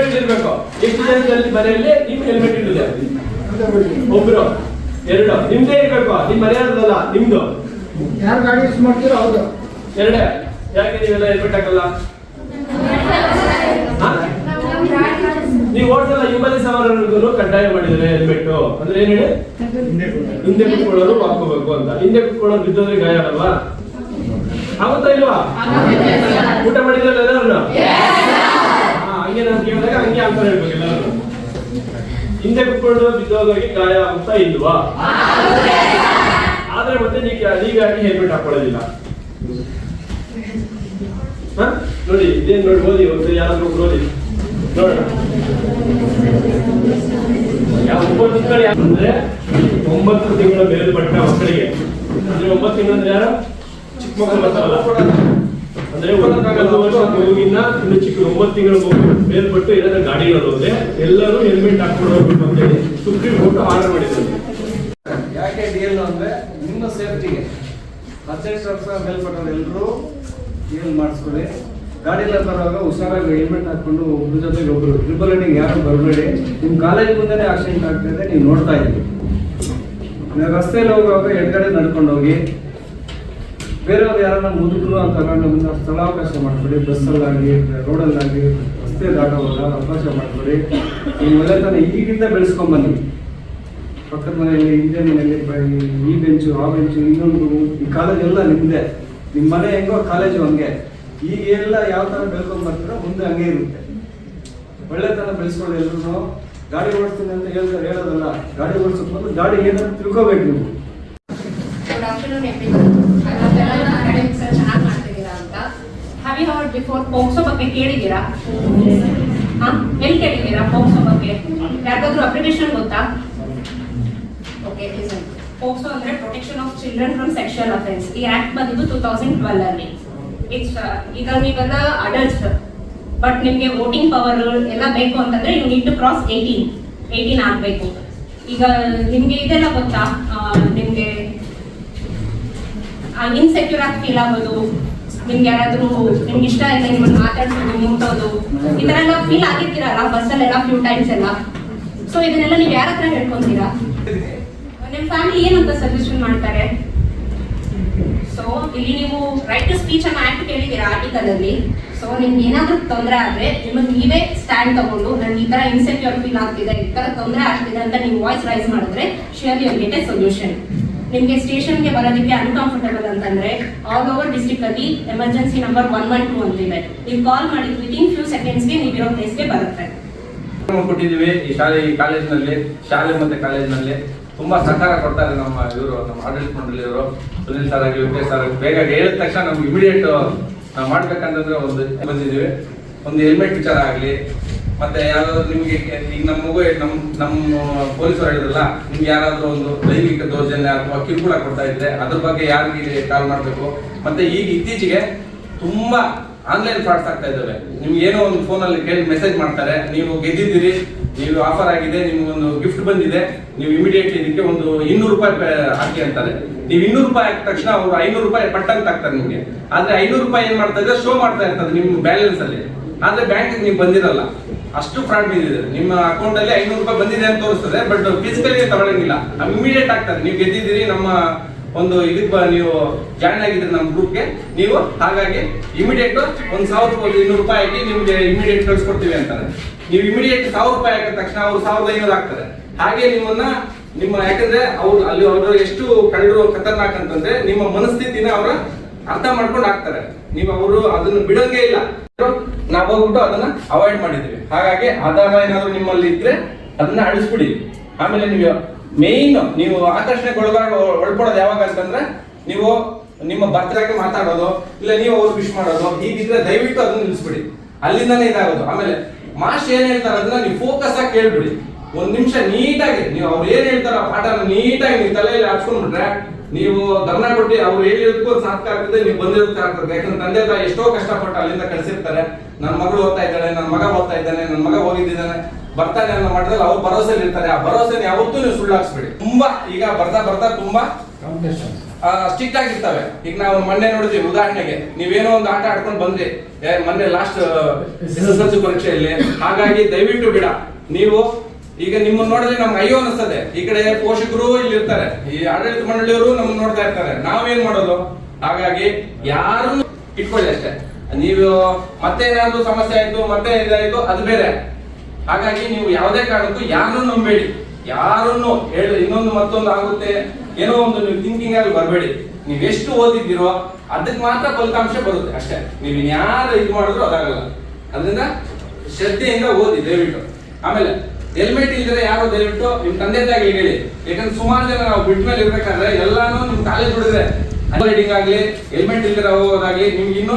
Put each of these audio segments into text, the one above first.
Helmet ಇರ್ಬೇಕು? ಎಷ್ಟು ಜನದಲ್ಲಿ ಮನೆಯಲ್ಲಿ ನಿಮ್ ಹೆಲ್ಮೆಟ್ ಇಟ್ಟಿದೆ ಒಬ್ರು. ಎರಡು. ನಿಮ್ದೇ ಇರ್ಬೇಕು. ನಿಮ್ ಮನೆಯವ್ರದಲ್ಲ ನಿಮ್ದು. ಯಾರು ಗಾಡಿ ಯೂಸ್ ಮಾಡ್ತೀರೋ ಹೌದು ಎರಡೇ. ಯಾಕೆ ನೀವೆಲ್ಲ ಹೆಲ್ಮೆಟ್ ಹಾಕಲ್ಲ? ಹಾ? ನೀವು ಓಡಿಸಲ್ಲ ಹಿಂಬದಿ ಸವಾರರಿಗೂ ಕಡ್ಡಾಯ ಮಾಡಿದ್ರೆ ಹೆಲ್ಮೆಟ್ ಅಂದ್ರೆ ಏನ್ ಹೇಳಿ? ಹಿಂದೆ ಕುತ್ಕೊಳ್ಳೋರು. ಹಾಕೋಬೇಕು ಅಂತ. ಹಿಂದೆ ಕುತ್ಕೊಳ್ಳೋರು ಬಿದ್ದೋದ್ರೆ ಗಾಯ ಆಗಲ್ವಾ ಆಗುತ್ತಾ ಇಲ್ವಾ? ಊಟ ಮಾಡಿದ್ರಲ್ಲ ಎಲ್ಲರೂ ಹಂಗೆ ನಾನು ಕೇಳಿದಾಗ ಹಂಗೆ ಆನ್ಸರ್ ಹೇಳ್ಬೇಕು ಎಲ್ಲರೂ. ಹಿಂದೆ ಕುತ್ಕೊಂಡು ಬಿದ್ದೋಗಿ ಗಾಯ ಅಂತ ಇಲ್ವಾ? ಆದ್ರೆ ಮತ್ತೆ ನೀವು ನೀವ್ಯಾಕೆ ಹೆಲ್ಮೆಟ್ ಹಾಕೊಳ್ಳೋದಿಲ್ಲ? ನೋಡಿ, ಇದೇನ್ ನೋಡಿ, ಓದಿ ಒಂದು ಯಾರಾದ್ರೂ ಓದಿ. ನೋಡೋಣ. ಒಂಬತ್ತು ತಿಂಗಳು ಅಂದ್ರೆ ಒಂಬತ್ತು ತಿಂಗಳ ಮೇಲ್ಪಟ್ಟ ಮಕ್ಕಳಿಗೆ. ಅಂದ್ರೆ ಒಂಬತ್ತು ತಿಂಗಳು ಅಂದ್ರೆ ಯಾರು? ಚಿಕ್ಕ ಮಕ್ಕಳು ಬರ್ತಾರಲ್ಲ ಅಂದ್ರೆ ಒಂದು ವರ್ಷ ಮಗುವಿನ ಇನ್ನು ಚಿಕ್ಕ ಒಂಬತ್ತು ತಿಂಗಳ ಮಗು ಮೇಲ್ಪಟ್ಟು ಏನಾದ್ರು ಗಾಡಿ ಹೋದ್ರೆ ಎಲ್ಲರೂ ಹೆಲ್ಮೆಟ್ ಹಾಕೊಂಡು ಅಂತ ಹೇಳಿ ಸುಪ್ರೀಂ ಕೋರ್ಟ್ ಆರ್ಡರ್ ಮಾಡಿದ್ರು. ಯಾಕೆ ಡಿಎಲ್ ಅಂದ್ರೆ ನಿಮ್ಮ ಸೇಫ್ಟಿಗೆ ಹದಿನೆಂಟು ವರ್ಷ ಮೇಲ್ಪಟ್ಟವ್ರು ಎಲ್ಲರೂ ಡಿಎಲ್ ಮಾಡಿಸ್ಕೊಳ್ಳಿ. ಗಾಡಿಯಲ್ಲಿ ಬರುವಾಗ ಹುಷಾರಾಗಿ ಹೆಲ್ಮೆಟ್ ಹಾಕೊಂಡು ಒಬ್ರ ಜೊತೆಗೆ ಒಬ್ರು ಟ್ರಿಪಲ್ ರನ್ನಿಂಗ್ ಯಾರು ಬರಬೇಡಿ. ನಿಮ್ಮ ಕಾಲೇಜ್ ಮುಂದೆನೇ ಆಕ್ಸಿಡೆಂಟ್ ಆಗ್ತಿದೆ ನೀವು ನೋಡ್ತಾ ಇದ್ದೀವಿ ರಸ್ತೆಯಲ್ಲಿ ಹೋಗುವಾಗ ಎಡಗಡೆ ನಡ್ಕೊಂಡು ಹೋಗಿ ಬೇರೆಯವ್ರು ಯಾರನ್ನ ಮುದುಕರು ಅಂತ ನಮ್ಮನ್ನ ಸ್ಥಳಾವಕಾಶ ಮಾಡಬೇಡಿ ಬಸ್ಸಲ್ಲಾಗಲಿ, ರೋಡಲ್ಲಾಗಲಿ, ರಸ್ತೆ ದಾಟೋವಾಗ ಅವಕಾಶ ಮಾಡಬೇಡಿ ಈ ಒಳ್ಳೆತನ ಈಗಿಂದ ಬೆಳೆಸ್ಕೊಂಬನ್ನಿ. ಪಕ್ಕದ ಮನೆಯಲ್ಲಿ, ಹಿಂದೆ ಮನೆಯಲ್ಲಿ ಈ ಬೆಂಚು, ಆ ಬೆಂಚು, ಇನ್ನೊಂದು, ಈ ಕಾಲೇಜ್ ಎಲ್ಲ ನಿಮ್ದೆ. ನಿಮ್ಮ ಮನೆ ಹೆಂಗೋ ಕಾಲೇಜು ಹಂಗೆ. ಈಗ ಎಲ್ಲ ಯಾವ ಥರ ಬೆಳ್ಕೊಂಡ್ ಬರ್ತೀರೋ ಮುಂದೆ ಹಂಗೆ ಇರುತ್ತೆ. ಒಳ್ಳೆತನ ಬೆಳೆಸ್ಕೊಳ್ಳಿ ಎಲ್ರು ಗಾಡಿ ಓಡಿಸ್ತೀನಿ ಅಂತ ಹೇಳ್ತಾರೆ, ಹೇಳೋದಲ್ಲ. ಗಾಡಿ ಓಡಿಸೋಕೆ ಮೊದಲು ಗಾಡಿ ಏನಂತ ತಿಳ್ಕೊಬೇಕು ನೀವು. ಗುಡ್ ಆಫ್ಟರ್ನೂನ್ ಚೆನ್ನಾಗಿ ಮಾಡ್ತಿದ್ದೀರಾ ಅಂತ have you heard before POCSO ಬಗ್ಗೆ ಕೇಳಿದ್ದೀರಾ? ಹಾಂ, ಎಲ್ಲಿ ಕೇಳಿದ್ದೀರಾ ಪೋಕ್ಸೋ ಬಗ್ಗೆ? ಯಾರಿಗಾದ್ರೂ ಅಪ್ಲಿಕೇಶನ್ ಗೊತ್ತಾ? ಓಕೆ ಪೋಕ್ಸೋ ಅಂದ್ರೆ protection of children from sexual offence ಈ ಆಕ್ಟ್ ಬಂದಿದ್ದು ಟೂ ತೌಸಂಡ್ ಟ್ವೆಲ್ ಅಲ್ಲಿ. ಇಟ್ಸ್ ಈಗ ನೀವೆಲ್ಲ ಅಡಲ್ಟ್ಸ್ ಬಟ್ ನಿಮಗೆ ವೋಟಿಂಗ್ ಪವರ್ ಎಲ್ಲ ಬೇಕು ಅಂತಂದ್ರೆ you need to cross eighteen eighteen ಆಗಬೇಕು. ಈಗ ನಿಮಗೆ ಇದೆಲ್ಲ ಗೊತ್ತಾ? ನಿಮಗೆ ಇನ್ಸೆಕ್ಯೂರ್ ಆಗಿ ಫೀಲ್ ಆಗೋದು ನಿಮ್ಗೆ ಯಾರಾದ್ರೂ ನಿಮ್ಗೆ ಇಷ್ಟ ಇಲ್ಲ, ನಿಮ್ಮನ್ನ ಮಾತಾಡ್ಸೋದು, ಮುಟ್ಟೋದು, ಈ ತರ ಎಲ್ಲ ಫೀಲ್ ಆಗಿರ್ತೀರಲ್ಲ ಬಸ್ಸಲ್ಲೆಲ್ಲ ಫ್ಯೂ ಟೈಮ್ಸ್ ಎಲ್ಲ. ಸೊ ಇದನ್ನೆಲ್ಲ ನೀವು ಯಾರ ಹತ್ರ ಹೇಳ್ಕೊಂತೀರಾ? ನಿಮ್ಮ ಫ್ಯಾಮಿಲಿ ಏನಂತ ಸಜೆಷನ್ ಮಾಡ್ತಾರೆ? ಸೊ ಇಲ್ಲಿ ನೀವು ರೈಟ್ ಟು ಸ್ಪೀಚ್ ಅನ್ನ ಆಕ್ಟ್ ಕೇಳಿದ್ದೀರಾ ಆರ್ಟಿಕಲ್ ಅಲ್ಲಿ ಸೊ ನಿಮ್ಗೆ ಏನಾದ್ರೂ ತೊಂದರೆ ಆದ್ರೆ ನಿಮಗೆ ನೀವೇ ಸ್ಟ್ಯಾಂಡ್ ತಗೊಂಡು, ನನ್ಗೆ ಈ ತರ ಇನ್ಸೆಕ್ಯೂರ್ ಫೀಲ್ ಆಗ್ತಿದೆ, ಈ ತರ ತೊಂದರೆ ಆಗ್ತಿದೆ ಅಂತ ನೀವು ವಾಯ್ಸ್ ರೈಸ್ ಮಾಡಿದ್ರೆ ಶಿಯರ್ಲಿ ಗೆಟ್ ಎ ಸೊಲ್ಯೂಷನ್ ನಿಮಗೆ ಸ್ಟೇಷನ್ಗೆ ಬರೋದಕ್ಕೆ ಅನ್ಕಂಫರ್ಟಬಲ್ ಅಂತಂದ್ರೆ ಆಲ್ ಓವರ್ ಡಿಸ್ಟಿಕ್ ಅಲ್ಲಿ emergency number one one two ಅಂತಿದೆ. ನೀವು ಕಾಲ್ ಮಾಡಿದ ವಿತಿನ್ ಫ್ಯೂ ಸೆಕೆಂಡ್ಸ್ಗೆ ನೀವಿರೋ ಪ್ಲೇಸ್ಗೆ ಬರುತ್ತೆ. ಕೊಟ್ಟಿದ್ದೀವಿ, ಈ ಶಾಲೆ, ಈ ಕಾಲೇಜಿನಲ್ಲಿ, ಶಾಲೆ ಮತ್ತೆ ಕಾಲೇಜಿನಲ್ಲಿ ತುಂಬಾ ಸಹಕಾರ ಕೊಡ್ತಾರೆ ನಮ್ಮ ಇವರು, ನಮ್ಮ ಆಡಳಿತ ಮಂಡಳಿಯವರು ಸುನೀಲ್ ಸರ್ ಆಗಲಿ ಯುಕೆ ಸರ್ ಆಗಿ ಬೇಗ ಹೇಳಿದ ತಕ್ಷಣ ನಮ್ಗೆ ಇಮಿಡಿಯೇಟ್ ನಾವು ಮಾಡ್ಬೇಕಂತಂದ್ರೆ ಒಂದು, ಬಂದಿದ್ದೀವಿ. ಒಂದು ಹೆಲ್ಮೆಟ್ ವಿಚಾರ ಆಗಲಿ ಮತ್ತೆ ಯಾರಾದ್ರೂ ನಿಮಗೆ ಈಗ ನಮ್ಮ ಮಗು ನಮ್ ನಮ್ಮ ಪೊಲೀಸರು ಹೇಳಿದ್ರಲ್ಲ, ನಿಮ್ಗೆ ಯಾರಾದ್ರೂ ಒಂದು ಲೈಂಗಿಕ ದೌರ್ಜನ್ಯ ಅಥವಾ ಕಿರುಕುಳ ಕೊಡ್ತಾ ಇದ್ರೆ ಅದ್ರ ಬಗ್ಗೆ ಯಾರಿಗೆ ಕಾಲ್ ಮಾಡಬೇಕು? ಮತ್ತೆ ಈಗ ಇತ್ತೀಚೆಗೆ ತುಂಬಾ ಆನ್ಲೈನ್ ಫ್ರಾಡ್ಸ್ ಆಗ್ತಾ ಇದ್ದಾವೆ. ನಿಮ್ಗೆ ಏನೋ ಒಂದು ಫೋನಲ್ಲಿ ಕೇಳಿ ಮೆಸೇಜ್ ಮಾಡ್ತಾರೆ, ನೀವು ಗೆದ್ದಿದ್ದೀರಿ, ನೀವು ಆಫರ್ ಆಗಿದೆ ನಿಮ್ಗೊಂದು ಗಿಫ್ಟ್ ಬಂದಿದೆ, ನೀವು ಇಮಿಡಿಯೇಟ್ಲಿ ಇದಕ್ಕೆ ಒಂದು ಇನ್ನೂರು ರೂಪಾಯಿ ಹಾಕಿ ಅಂತಾರೆ. ನೀವು ಇನ್ನೂರು ರೂಪಾಯಿ ಹಾಕಿದ ತಕ್ಷಣ ಅವರು ಐನೂರು ರೂಪಾಯಿ ಪಟ್ಟಂತ ಹಾಕ್ತಾರೆ ನಿಮಗೆ. ಆದ್ರೆ ಐನೂರು ರೂಪಾಯಿ ಏನ್ ಮಾಡ್ತಾ ಇದ್ರೆ ಶೋ ಮಾಡ್ತಾ ಇರ್ತದೆ ನಿಮ್ಮ ಬ್ಯಾಲೆನ್ಸ್ ಅಲ್ಲಿ. ಆದ್ರೆ ಬ್ಯಾಂಕ್ ನೀವು ಬಂದಿರಲ್ಲ. ಅಷ್ಟು ಫ್ರಾಡ್ ಬಿದ್ದಿದೆ ನಿಮ್ಮ ಅಕೌಂಟ್ ಅಲ್ಲಿ ಐನೂರು ರೂಪಾಯಿ ಬಂದಿದೆ ಅಂತ ತೋರಿಸ್ತದೆ ಬಟ್ ಫಿಸಿಕಲಿ ತಗೊಳಂಗಿಲ್ಲ. ಇಮಿಡಿಯೇಟ್ ಆಗ್ತದೆ. ನೀವು ಗೆದ್ದಿದ್ದೀರಿ, ನಮ್ಮ ಒಂದು ಇದಕ್ಕೆ ನೀವು ಜಾಯ್ನ್ ಆಗಿದ್ರಿ ನಮ್ಮ ಗ್ರೂಪ್ಗೆ ನೀವು ಹಾಗಾಗಿ ಇಮಿಡಿಯೇಟ್ ಒಂದು ಸಾವಿರ ರೂಪಾಯಿ ಇನ್ನೂರು ರೂಪಾಯಿ ಹಾಕಿ ನಿಮಗೆ ಇಮಿಡಿಯೇಟ್ ಕಳ್ಸಿಕೊಡ್ತೀವಿ ಅಂತಾರೆ. ನೀವು ಇಮಿಡಿಯೇಟ್ ಸಾವಿರ ರೂಪಾಯಿ ಹಾಕಿದ ತಕ್ಷಣ ಅವ್ರು ಸಾವಿರದ ಐನೂರು ಹಾಕ್ತಾರೆ. ಹಾಗೆ ನಿಮ್ಮನ್ನ, ನಿಮ್ಮ ಯಾಕಂದ್ರೆ ಅವ್ರು ಅಲ್ಲಿ ಅವರು ಎಷ್ಟು ಕಳ್ಳರು, ಖತರ್ನಾಕ್ ಅಂತಂದ್ರೆ ನಿಮ್ಮ ಮನಸ್ಥಿತಿನ ಅವರ ಅರ್ಥ ಮಾಡ್ಕೊಂಡು ಹಾಕ್ತಾರೆ. ನೀವು ಅವರು ಅದನ್ನ ಬಿಡಂಗೇ ಇಲ್ಲ. ನಾವು ಹೋಗ್ಬಿಟ್ಟು ಅದನ್ನ ಅವಾಯ್ಡ್ ಮಾಡಿದ್ವಿ ಹಾಗಾಗಿ ಆಧಾರ ಏನಾದ್ರು ನಿಮ್ಮಲ್ಲಿ ಇದ್ರೆ ಅದನ್ನ ಅಳಿಸ್ಬಿಡಿ. ಆಮೇಲೆ ನೀವು ಮೇಯ್ನ್ ನೀವು ಆಕರ್ಷಣೆಗೆ ಒಳಗಾಗ ಒಳ್ಪಡೋದು ಯಾವಾಗ ಅಂತಂದ್ರೆ ನೀವು ನಿಮ್ಮ ಬರ್ತ್ಡೇಗೆ ಮಾತಾಡೋದು, ಇಲ್ಲ ನೀವು ಅವ್ರು ವಿಶ್ ಮಾಡೋದು, ಹೀಗಿದ್ರೆ ದಯವಿಟ್ಟು ಅದನ್ನ ನಿಲ್ಲಿಸ್ಬಿಡಿ ಅಲ್ಲಿಂದಾನೇ ಇದಾಗೋದು. ಆಮೇಲೆ ಮಾಸ್ ಏನ್ ಹೇಳ್ತಾರೆ ಅದನ್ನ ನೀವು ಫೋಕಸ್ ಆಗಿ ಕೇಳ್ಬಿಡಿ. ಒಂದ್ ನಿಮಿಷ ನೀಟಾಗಿ, ನೀವು ಅವ್ರು ಏನ್ ಹೇಳ್ತಾರೋ ಪಾಠ ನೀಟಾಗಿ ನೀವು ತಲೆಯಲ್ಲಿ ಹಾಕ್ಸ್ಕೊಂಡ್ಬಿಟ್ರೆ ನೀವು ಗಮನ ಕೊಟ್ಟು ಅವ್ರು ಹೇಳಿದಕ್ಕೂ ಸಾರ್ಥಕ ಆಗ್ತದೆ ನೀವು ಬಂದಿರೋದಕ್ಕೆ ಆಗ್ತದೆ. ಯಾಕಂದ್ರೆ ತಂದೆ ತಾಯಿ ಎಷ್ಟೋ ಕಷ್ಟಪಟ್ಟು ಅಲ್ಲಿಂದ ಕಳಿಸಿರ್ತಾರೆ. ನನ್ನ ಮಗಳು ಓದ್ತಾ ಇದ್ದಾಳೆ ನನ್ನ ಮಗ ಓದ್ತಾ ಇದ್ದಾನೆ ನನ್ನ ಮಗ ಹೋಗಿದ್ದಾನೆ ಬರ್ತಾನೆ ಅನ್ನೋ ಮಟ್ಟದಲ್ಲಿ ಅವ್ರು ಭರವಸೆ ಇರ್ತಾರೆ. ಆ ಭರವಸೆ ಯಾವತ್ತೂ ನೀವು ಸುಳ್ಳಾಕ್ಸ್ಬೇಡಿ. ತುಂಬಾ ಈಗ ಬರ್ತಾ ಬರ್ತಾ ತುಂಬಾ ಸ್ಟಿಕ್ ಆಗಿರ್ತವೆ. ಈಗ ನಾವು ಮೊನ್ನೆ ನೋಡಿದ್ವಿ ಉದಾಹರಣೆಗೆ ನೀವೇನೋ ಒಂದು ಆಟ ಆಡ್ಕೊಂಡು ಬಂದ್ರಿ. ಮೊನ್ನೆ last S S L C ಪರೀಕ್ಷೆಯಲ್ಲಿ. ಹಾಗಾಗಿ ದಯವಿಟ್ಟು ಬಿಡ. ನೀವು ಈಗ ನಿಮ್ಮನ್ನ ನೋಡಿದ್ರೆ ನಮ್ಗೆ ಅಯ್ಯೋ ಅನಿಸ್ತದೆ. ಈ ಕಡೆ ಪೋಷಕರು ಇಲ್ಲಿ ಇರ್ತಾರೆ ಈ ಆಡಳಿತ ಮಂಡಳಿಯವರು ನಮ್ಮನ್ನ ನೋಡ್ತಾ ಇರ್ತಾರೆ. ನಾವೇನ್ ಮಾಡೋದು? ಹಾಗಾಗಿ ಯಾರು ಇಟ್ಕೊಳ್ಳಿ ಅಷ್ಟೇ. ನೀವು ಮತ್ತೆ ಏನಾದ್ರು ಸಮಸ್ಯೆ ಆಯ್ತು, ಮತ್ತೆ ಇದಾಯ್ತು, ಅದು ಬೇರೆ. ಹಾಗಾಗಿ ನೀವು ಯಾವುದೇ ಕಾರಣಕ್ಕೂ ಯಾರನ್ನೂ ನಂಬೇಡಿ. ಯಾರನ್ನು ಹೇಳಿ, ಇನ್ನೊಂದು ಮತ್ತೊಂದು ಆಗುತ್ತೆ. ಏನೋ ಒಂದು ನೀವು ಥಿಂಕಿಂಗ್ ಆಗಿ ಬರಬೇಡಿ. ನೀವು ಎಷ್ಟು ಓದಿದ್ದೀರೋ ಅದಕ್ಕೆ ಮಾತ್ರ ಫಲಿತಾಂಶ ಬರುತ್ತೆ ಅಷ್ಟೇ. ನೀವು ಯಾರು ಇದು ಮಾಡಿದ್ರು ಅದಾಗಲ್ಲ. ಅದರಿಂದ ಶ್ರದ್ಧೆಯಿಂದ ಓದಿ, ದಯವಿಟ್ಟು. ಆಮೇಲೆ ಹೆಲ್ಮೆಟ್ ಇಲ್ದಿದ್ರೆ ಯಾರು ದಯವಿಟ್ಟು ನಿಮ್ ತಂದೆ ತಾಯಿಗೆ ಹೇಳಿ. ಯಾಕಂದ್ರೆ ಸುಮಾರು ಜನ ನಾವು ಬಿಟ್ಟ ಮೇಲೆ ಇರ್ಬೇಕಾದ್ರೆ ಎಲ್ಲಾನು ನಿಮ್ ಕಾಲೇಜ್ ಹುಡುಗ್ರೆ ರೈಡಿಂಗ್ ಆಗ್ಲಿ ಹೆಲ್ಮೆಟ್ ಇಲ್ದಿರ ಹೋಗೋದಾಗ್ಲಿ, ನಿಮ್ಗೆ ಇನ್ನು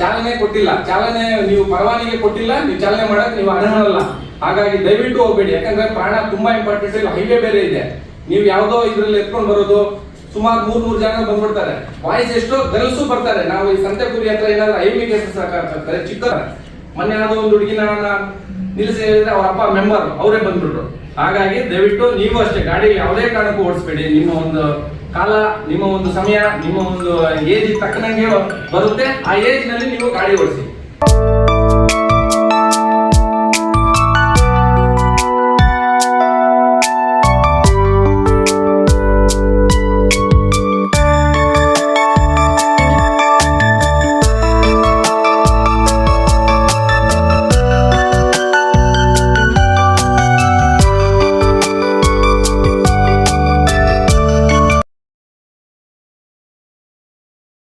ಚಾಲನೆ ಕೊಟ್ಟಿಲ್ಲ. ಚಾಲನೆ ನೀವು ಪರವಾನಿಗೆ ಕೊಟ್ಟಿಲ್ಲ, ನೀವು ಚಾಲನೆ ಮಾಡಕ್ ನೀವು ಅರ್ಹರಲ್ಲ. ಹಾಗಾಗಿ ದಯವಿಟ್ಟು ಹೋಗ್ಬೇಡಿ. ಯಾಕಂದ್ರೆ ಪ್ರಾಣ ತುಂಬಾ ಇಂಪಾರ್ಟೆಂಟ್ ಇಲ್ಲ ಹೈವೇ ಬೇರೆ ಇದೆ. ನೀವು ಯಾವ್ದೋ ಇದ್ರಲ್ಲಿ ಎತ್ಕೊಂಡು ಬರೋದು, ಸುಮಾರು ಮೂರ್ ಮೂರ್ ಜನ ಬಂದ್ಬಿಡ್ತಾರೆ. ವಾಯ್ಸ್ ಎಷ್ಟೋ ಗರ್ಲ್ಸು ಬರ್ತಾರೆ. ನಾವು ಈ ಸಂತೆಪುರಿ ಹತ್ರ ಏನಾದ್ರು ಐವಿ ಕೇಸಸ್ ಹಾಕಾಡ್ತಾರೆ ಚಿಕ್ಕ ಮೊನ್ನೆ ಯಾವ್ದೋ ಒಂದು ಹುಡುಗಿನ ನಿಲ್ಲಿಸಿ ಹೇಳಿದ್ರೆ ಅವ್ರ ಅಪ್ಪ ಮೆಂಬರ್ ಅವರೇ ಬಂದ್ಬಿಟ್ರು. ಹಾಗಾಗಿ ದಯವಿಟ್ಟು ನೀವು ಅಷ್ಟೇ, ಗಾಡಿ ಯಾವುದೇ ಕಾರಣಕ್ಕೂ ಓಡಿಸ್ಬೇಡಿ. ನಿಮ್ಮ ಒಂದು ಕಾಲ, ನಿಮ್ಮ ಒಂದು ಸಮಯ, ನಿಮ್ಮ ಒಂದು ಏಜ್ ತಕ್ಕನಂಗೆ ಬರುತ್ತೆ. ಆ ಏಜ್ನಲ್ಲಿ ನೀವು ಗಾಡಿ ಓಡಿಸಿ.